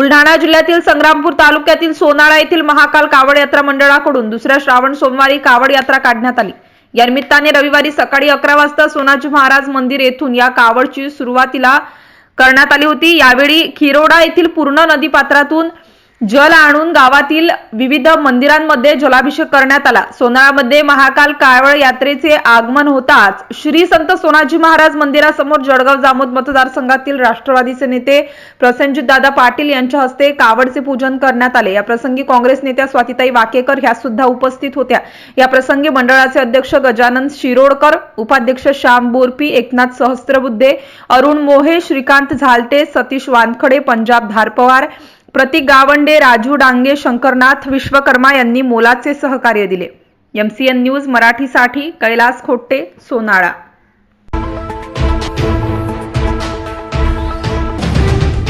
बुलढाणा जिल्ह्यातील संग्रामपूर तालुक्यातील सोनाळा येथील महाकाल कावड यात्रा मंडळाकडून दुसऱ्या श्रावण सोमवारी कावड यात्रा काढण्यात आली. या निमित्ताने रविवारी सकाळी अकरा वाजता सोनाजी महाराज मंदिर येथून या कावडची सुरुवातीला करण्यात आली होती. यावेळी खिरोडा येथील पूर्ण नदी पात्रातून जल आणून गावातील विविध मंदिरांमध्ये जलाभिषेक करण्यात आला. सोनाळामध्ये महाकाल काळवळ यात्रेचे आगमन होताच श्री संत सोनाजी महाराज मंदिरासमोर जळगाव जामोद मतदारसंघातील राष्ट्रवादीचे नेते प्रसेनजित दादा पाटील यांच्या हस्ते कावडचे पूजन करण्यात आले. या प्रसंगी काँग्रेस नेत्या स्वातिताई वाकेकर ह्या सुद्धा उपस्थित होत्या. या प्रसंगी मंडळाचे अध्यक्ष गजानन शिरोडकर उपाध्यक्ष श्याम बोरपी एकनाथ सहस्त्रबुद्धे अरुण मोहे श्रीकांत झालटे सतीश वानखडे पंजाब धारपवार प्रतीक गावंडे राजू डांगे शंकरनाथ विश्वकर्मा यांनी मोलाचे सहकार्य दिले. एमसीएन न्यूज मराठीसाठी कैलास खोट्टे सोनाळा.